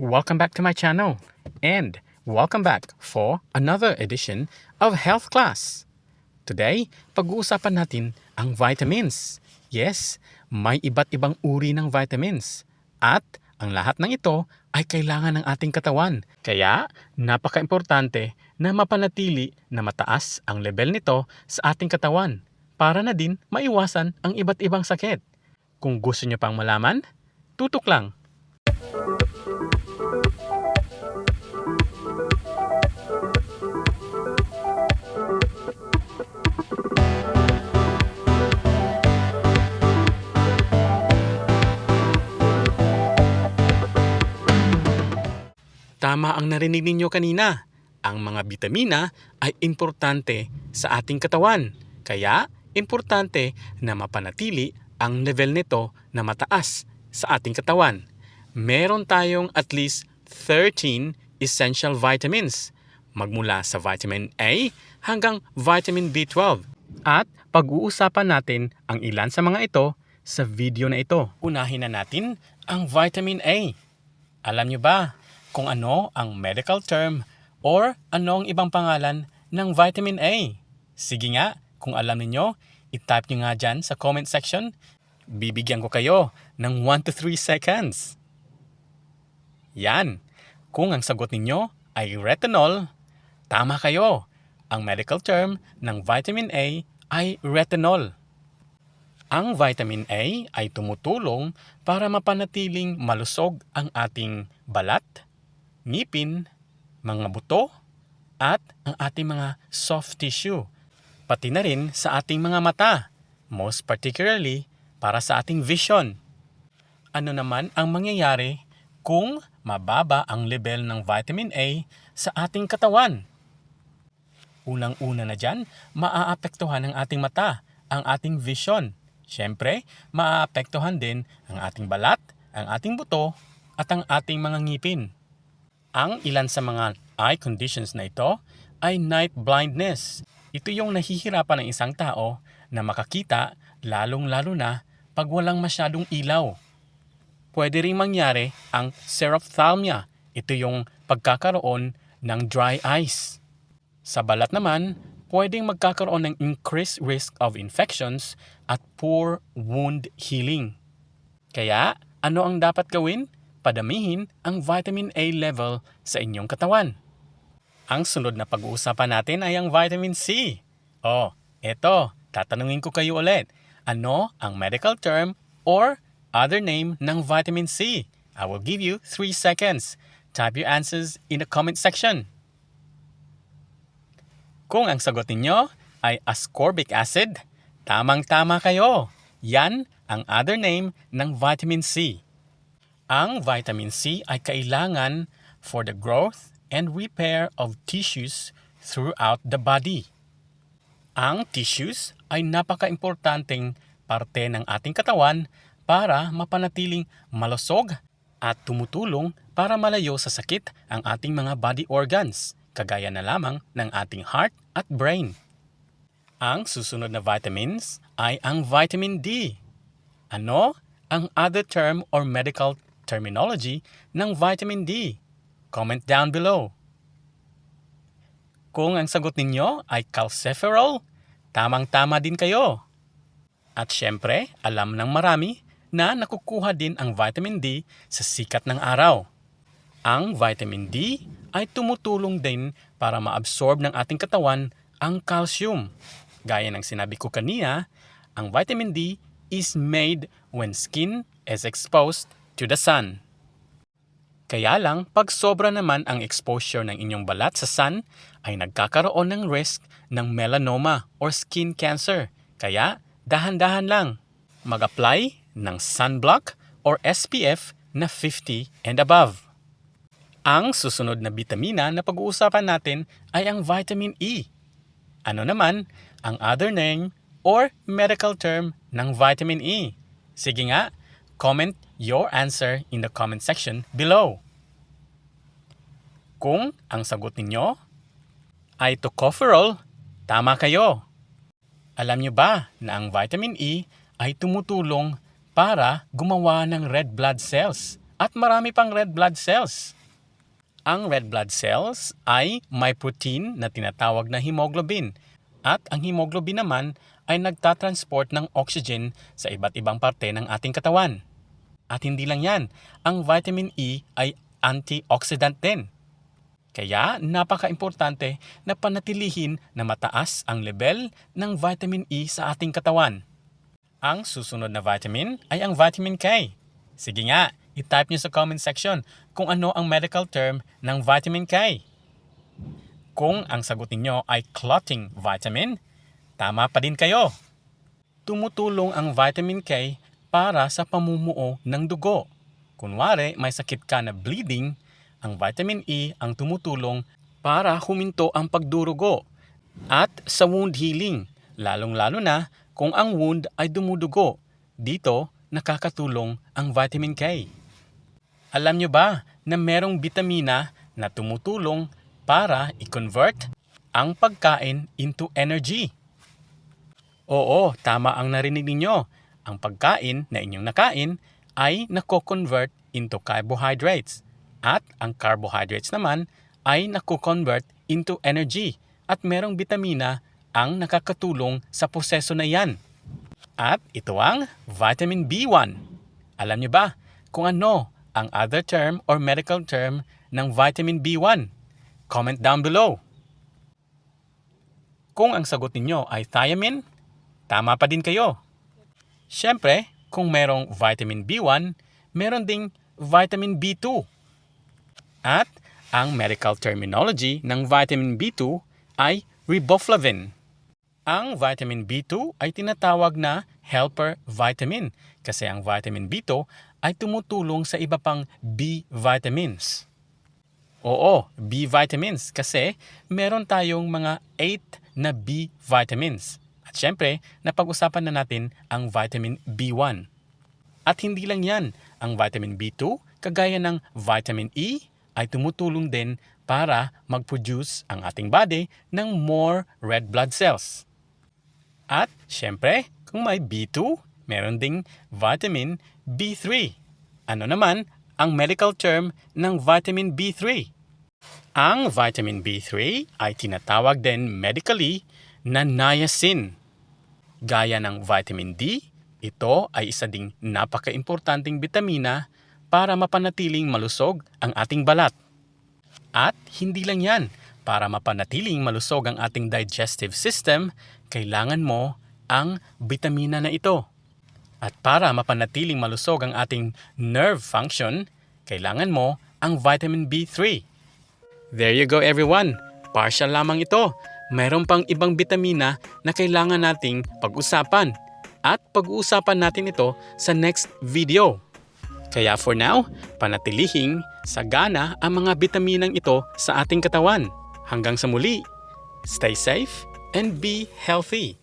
Welcome back to my channel and welcome back for another edition of Health Class. Today, pag-uusapan natin ang vitamins. Yes, may iba't ibang uri ng vitamins at ang lahat ng ito ay kailangan ng ating katawan. Kaya, napaka-importante na mapanatili na mataas ang level nito sa ating katawan para na din maiwasan ang iba't ibang sakit. Kung gusto nyo pang malaman, tutok lang. Tama ang narinig ninyo kanina. Ang mga bitamina ay importante sa ating katawan. Kaya, importante na mapanatili ang level nito na mataas sa ating katawan. Meron tayong at least 13 essential vitamins magmula sa vitamin A hanggang vitamin B12. At pag-uusapan natin ang ilan sa mga ito sa video na ito. Unahin na natin ang vitamin A. Alam nyo ba kung ano ang medical term or ano ang ibang pangalan ng vitamin A? Sige nga, kung alam ninyo, i-type nyo nga dyan sa comment section. Bibigyan ko kayo ng 1 to 3 seconds. Yan. Kung ang sagot ninyo ay retinol, tama kayo. Ang medical term ng vitamin A ay retinol. Ang vitamin A ay tumutulong para mapanatiling malusog ang ating balat, ngipin, mga buto, at ang ating mga soft tissue, pati na rin sa ating mga mata, most particularly para sa ating vision. Ano naman ang mangyayari kung mababa ang level ng vitamin A sa ating katawan? Unang-una na dyan, maaapektuhan ang ating mata, ang ating vision. Siyempre, maaapektuhan din ang ating balat, ang ating buto, at ang ating mga ngipin. Ang ilan sa mga eye conditions na ito ay night blindness. Ito yung nahihirapan ng isang tao na makakita lalong-lalo na pag walang masyadong ilaw. Pwede ring mangyari ang xerophthalmia. Ito yung pagkakaroon ng dry eyes. Sa balat naman, pwedeng magkakaroon ng increased risk of infections at poor wound healing. Kaya, ano ang dapat gawin? Padamihin ang vitamin A level sa inyong katawan. Ang sunod na pag-uusapan natin ay ang vitamin C. Oh, eto, tatanungin ko kayo ulit. Ano ang medical term or other name ng vitamin C? I will give you 3 seconds. Type your answers in the comment section. Kung ang sagot ninyo ay ascorbic acid, tamang-tama kayo. Yan ang other name ng vitamin C. Ang vitamin C ay kailangan for the growth and repair of tissues throughout the body. Ang tissues ay napaka-importanting parte ng ating katawan para mapanatiling malusog at tumutulong para malayo sa sakit ang ating mga body organs, kagaya na lamang ng ating heart at brain. Ang susunod na vitamins ay ang vitamin D. Ano ang other term or medical terminology ng vitamin D? Comment down below. Kung ang sagot ninyo ay calciferol, tamang-tama din kayo. At syempre, alam ng marami na nakukuha din ang vitamin D sa sikat ng araw. Ang vitamin D ay tumutulong din para maabsorb ng ating katawan ang calcium. Gaya ng sinabi ko kanina, ang vitamin D is made when skin is exposed to the sun. Kaya lang, pag sobra naman ang exposure ng inyong balat sa sun, ay nagkakaroon ng risk ng melanoma or skin cancer. Kaya, dahan-dahan lang. Mag-apply ng sunblock or SPF na 50 and above. Ang susunod na bitamina na pag-uusapan natin ay ang vitamin E. Ano naman ang other name or medical term ng vitamin E? Sige nga, comment your answer in the comment section below. Kung ang sagot ninyo ay tocopherol, tama kayo. Alam nyo ba na ang vitamin E ay tumutulong para gumawa ng red blood cells at marami pang red blood cells. Ang red blood cells ay may protein na tinatawag na hemoglobin at ang hemoglobin naman ay nagtatransport ng oxygen sa iba't ibang parte ng ating katawan. At hindi lang yan, ang vitamin E ay antioxidant din. Kaya napaka-importante na panatilihin na mataas ang level ng vitamin E sa ating katawan. Ang susunod na vitamin ay ang vitamin K. Sige nga, i-type nyo sa comment section kung ano ang medical term ng vitamin K. Kung ang sagot ninyo ay clotting vitamin, tama pa din kayo. Tumutulong ang vitamin K para sa pamumuo ng dugo. Kunwari, may sakit ka na bleeding, ang vitamin E ang tumutulong para huminto ang pagdurugo at sa wound healing, lalong-lalo na kung ang wound ay dumudugo. Dito, nakakatulong ang vitamin K. Alam nyo ba na merong bitamina na tumutulong para i-convert ang pagkain into energy? Oo, tama ang narinig ninyo. Ang pagkain na inyong nakain ay nako-convert into carbohydrates. At ang carbohydrates naman ay nako-convert into energy. At merong bitamina ang nakakatulong sa proseso na yan. At ito ang vitamin B1. Alam niyo ba kung ano ang other term or medical term ng vitamin B1? Comment down below. Kung ang sagot ninyo ay thiamine, tama pa din kayo. Siyempre, kung merong vitamin B1, meron ding vitamin B2. At ang medical terminology ng vitamin B2 ay riboflavin. Ang vitamin B2 ay tinatawag na helper vitamin kasi ang vitamin B2 ay tumutulong sa iba pang B vitamins. Oo, B vitamins kasi meron tayong mga 8 na B vitamins. At syempre, napag-usapan na natin ang vitamin B1. At hindi lang yan, ang vitamin B2, kagaya ng vitamin E, ay tumutulong din para mag-produce ang ating body ng more red blood cells. At syempre, kung may B2, meron ding vitamin B3. Ano naman ang medical term ng vitamin B3? Ang vitamin B3 ay tinatawag din medically na niacin. Gaya ng vitamin D, ito ay isa ding napaka-importanting bitamina para mapanatiling malusog ang ating balat. At hindi lang yan, para mapanatiling malusog ang ating digestive system, kailangan mo ang bitamina na ito. At para mapanatiling malusog ang ating nerve function, kailangan mo ang vitamin B3. There you go everyone. Partial lamang ito. Mayroon pang ibang bitamina na kailangan nating pag-usapan. At pag-uusapan natin ito sa next video. Kaya for now, panatilihing sagana ang mga bitaminang ito sa ating katawan. Hanggang sa muli, stay safe and be healthy.